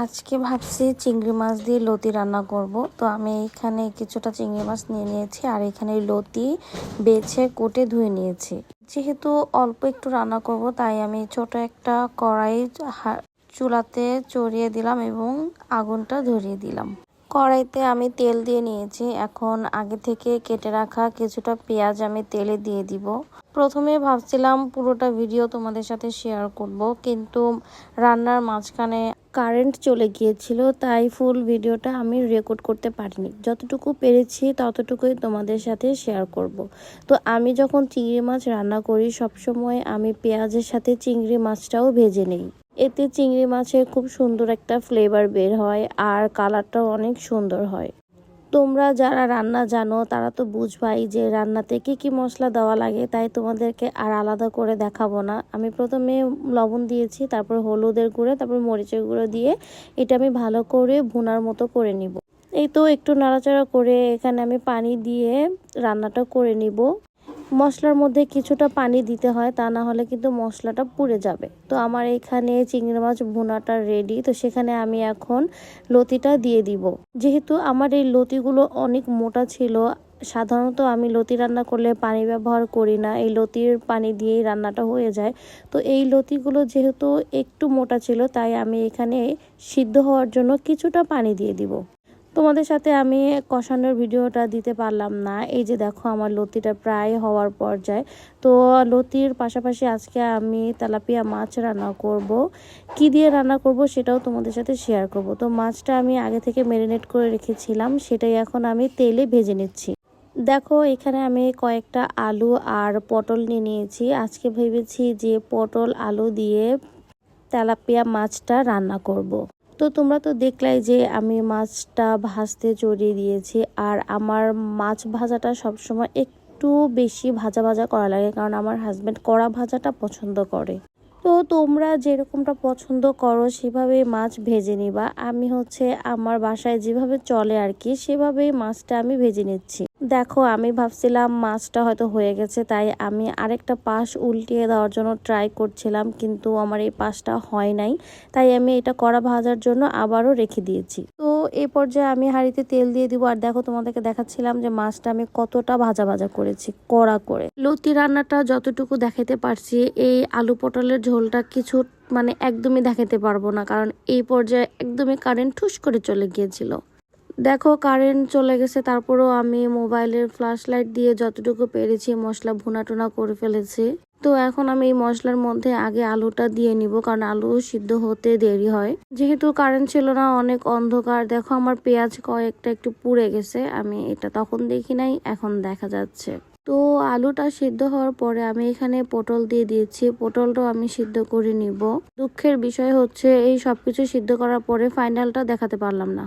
আজকে ভাবছি চিংড়ি মাছ দিয়ে লতি রান্না করব। তো আমি এখানে কিছুটা চিংড়ি মাছ নিয়ে নিয়েছি আর এখানে লতি বেছে কুটে ধুয়ে নিয়েছি। যেহেতু অল্প একটু রান্না করব, তাই আমি ছোট একটা কড়াই চুলাতে চড়িয়ে দিলাম এবং আগুনটা ধরিয়ে দিলাম। কড়াইতে আমি তেল দিয়ে নিয়েছি। এখন আগে থেকে কেটে রাখা কিছুটা পেঁয়াজ আমি তেলে দিয়ে দিব। প্রথমে ভাবছিলাম পুরোটা ভিডিও তোমাদের সাথে শেয়ার করব, কিন্তু রান্নার মাঝখানে কারেন্ট চলে গিয়েছিল, তাই ফুল ভিডিওটা আমি রেকর্ড করতে পারিনি। যতটুকু পেরেছি ততটুকুই তোমাদের সাথে শেয়ার করব। তো আমি যখন চিংড়ি মাছ রান্না করি, সবসময় আমি পেঁয়াজের সাথে চিংড়ি মাছটাও ভেজে নেই। এতে চিংড়ি মাছের খুব সুন্দর একটা ফ্লেভার বের হয়, আর কালারটাও অনেক সুন্দর হয়। তোমরা যারা রান্না জানো, তারা তো বুঝবাই যে রান্নাতে কী কী মশলা দেওয়া লাগে, তাই তোমাদেরকে আর আলাদা করে দেখাবো না। আমি প্রথমে লবণ দিয়েছি, তারপর হলুদের গুঁড়ো, তারপর মরিচের গুঁড়ো দিয়ে এটা আমি ভালো করে ভুনার মতো করে নিব। এই তো একটু নাড়াচাড়া করে এখানে আমি পানি দিয়ে রান্নাটা করে নিব। মশলার মধ্যে কিছুটা পানি দিতে হয়, তা না হলে কিন্তু মশলাটা পুড়ে যাবে। তো আমার এখানে চিংড়ি মাছ ভুনাটা রেডি তো সেখানে আমি এখন লতিটা দিয়ে দিব। যেহেতু আমার এই লতিগুলো অনেক মোটা ছিল, সাধারণত আমি লতি রান্না করলে পানি ব্যবহার করি না, এই লতির পানি দিয়েই রান্নাটা হয়ে যায়। তো এই লতিগুলো যেহেতু একটু মোটা ছিল, তাই আমি এখানে সিদ্ধ হওয়ার জন্য কিছুটা পানি দিয়ে দিব। তোমাদের সাথে আমি কষানোর ভিডিওটা দিতে পারলাম না। এই যে দেখো আমার লতিটা প্রায় হওয়ার পর্যায়ে। তো লতির পাশাপাশি আজকে আমি তেলাপিয়া মাছ রান্না করব। কি দিয়ে রান্না করব সেটাও তোমাদের সাথে শেয়ার করব। তো মাছটা আমি আগে থেকে ম্যারিনেট করে রেখেছিলাম, সেটাই এখন আমি তেলে ভেজে নিচ্ছি। দেখো এখানে আমি কয়েকটা আলু আর পটল নিয়ে নিয়েছি। আজকে ভেবেছি যে পটল, আলু দিয়ে তেলাপিয়া মাছটা রান্না করব। তো তোমরা তো দেখলাই যে আমি মাছটা ভাজতে চড়িয়ে দিয়েছি আর আমার মাছ ভাজাটা সবসময় একটু বেশি ভাজা ভাজা করা লাগে, কারণ আমার হাজব্যান্ড কড়া ভাজাটা পছন্দ করে। তো তোমরা যেরকমটা পছন্দ করো সেভাবে মাছ ভেজে নিবা। আমি হচ্ছে আমার বাসায় যেভাবে চলে আর কি, সেভাবেই মাছটা আমি ভেজে নিচ্ছি। দেখো, আমি ভাবছিলাম মাছটা হয়তো হয়ে গেছে, তাই আমি আরেকটা পাশ উল্টিয়ে দেওয়ার জন্য ট্রাই করছিলাম, কিন্তু আমার এই পাশটা হয় নাই। তাই আমি এটা কড়া ভাজার জন্য আবারও রেখে দিয়েছি। তো এই পর্যায়ে আমি হাঁড়িতে তেল দিয়ে দিব। আর দেখো তোমাদেরকে দেখাচ্ছিলাম যে মাছটা আমি কতটা ভাজা ভাজা করেছি, কড়া করে। লতি রান্নাটা যতটুকু দেখাতে পারছি, এই আলু পটলের ঝোলটা কিছু মানে একদমই দেখাতে পারব না, কারণ এই পর্যায়ে একদমই কারেন্ট ঠুস করে চলে গিয়েছিল। দেখো কারেন্ট চলে গেছে, তারপরেও আমি মোবাইলের ফ্ল্যাশ লাইট দিয়ে যতটুকু পেরেছি মশলা ভুনা টুনা করে ফেলেছি। তো এখন আমি এই মশলার মধ্যে আগে আলুটা দিয়ে নিব, কারণ আলু সিদ্ধ হতে দেরি হয়। যেহেতু কারেন্ট ছিল না, অনেক অন্ধকার। দেখো আমার পেঁয়াজ কয়েকটা একটু পুড়ে গেছে, আমি এটা তখন দেখি নাই, এখন দেখা যাচ্ছে। তো আলুটা সিদ্ধ হওয়ার পরে আমি এখানে পটল দিয়ে দিয়েছি, পটলটাও আমি সিদ্ধ করে নিব। দুঃখের বিষয় হচ্ছে, এই সবকিছু সিদ্ধ করার পরে ফাইনালটা দেখাতে পারলাম না।